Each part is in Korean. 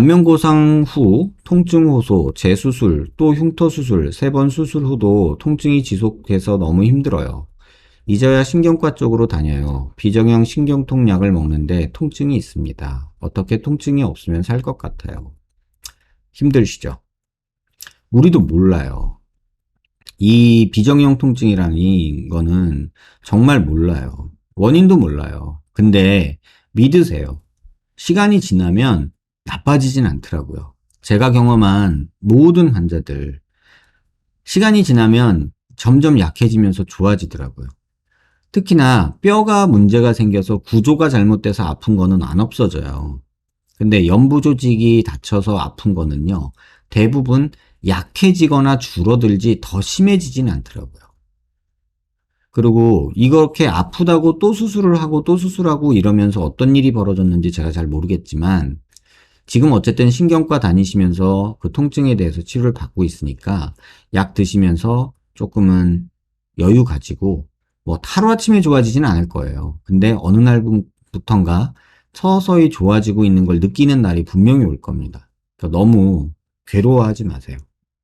안면고상 후 통증 호소, 재수술, 또 흉터 수술, 세 번 수술 후도 통증이 지속돼서 너무 힘들어요. 이제야 신경과 쪽으로 다녀요. 비정형 신경통 약을 먹는데 통증이 있습니다. 어떻게 통증이 없으면 살 것 같아요. 힘들시죠? 우리도 몰라요. 이 비정형 통증이라는 거는 정말 몰라요. 원인도 몰라요. 근데 믿으세요. 시간이 지나면 나빠지진 않더라고요. 제가 경험한 모든 환자들, 시간이 지나면 점점 약해지면서 좋아지더라고요. 특히나 뼈가 문제가 생겨서 구조가 잘못돼서 아픈 거는 안 없어져요. 근데 연부 조직이 다쳐서 아픈 거는요, 대부분 약해지거나 줄어들지 더 심해지진 않더라고요. 그리고 이렇게 아프다고 또 수술을 하고 또 수술하고 이러면서 어떤 일이 벌어졌는지 제가 잘 모르겠지만 지금 어쨌든 신경과 다니시면서 그 통증에 대해서 치료를 받고 있으니까 약 드시면서 조금은 여유 가지고 뭐 하루아침에 좋아지지는 않을 거예요. 근데 어느 날부턴가 서서히 좋아지고 있는 걸 느끼는 날이 분명히 올 겁니다. 그러니까 너무 괴로워하지 마세요.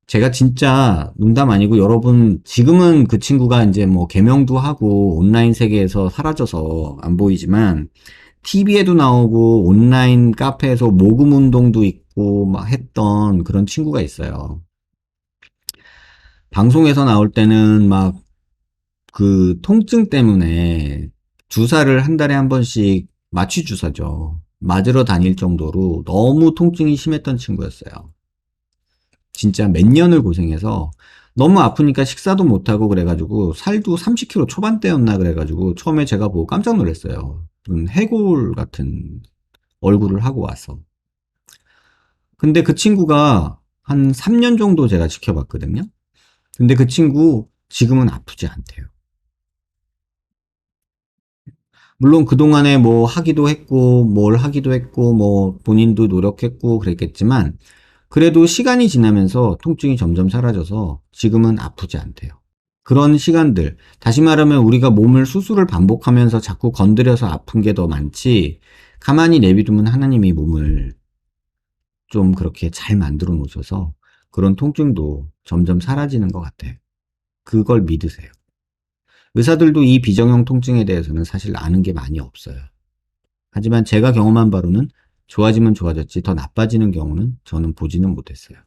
제가 진짜 농담 아니고 여러분 지금은 그 친구가 이제 뭐 개명도 하고 온라인 세계에서 사라져서 안 보이지만 TV에도 나오고 온라인 카페에서 모금 운동도 있고 막 했던 그런 친구가 있어요. 방송에서 나올 때는 막 그 통증 때문에 주사를 한 달에 한 번씩 마취 주사죠. 맞으러 다닐 정도로 너무 통증이 심했던 친구였어요. 진짜 몇 년을 고생해서 너무 아프니까 식사도 못하고 그래가지고 살도 30kg 초반대였나 그래가지고 처음에 제가 보고 깜짝 놀랐어요. 무슨 해골 같은 얼굴을 하고 와서. 근데 그 친구가 한 3년 정도 제가 지켜봤거든요. 근데 그 친구 지금은 아프지 않대요. 물론 그동안에 뭐 하기도 했고, 뭘 하기도 했고, 뭐 본인도 노력했고 그랬겠지만, 그래도 시간이 지나면서 통증이 점점 사라져서 지금은 아프지 않대요. 그런 시간들, 다시 말하면 우리가 몸을 수술을 반복하면서 자꾸 건드려서 아픈 게 더 많지, 가만히 내비두면 하나님이 몸을 좀 그렇게 잘 만들어 놓으셔서 그런 통증도 점점 사라지는 것 같아요. 그걸 믿으세요. 의사들도 이 비정형 통증에 대해서는 사실 아는 게 많이 없어요. 하지만 제가 경험한 바로는 좋아지면 좋아졌지 더 나빠지는 경우는 저는 보지는 못했어요.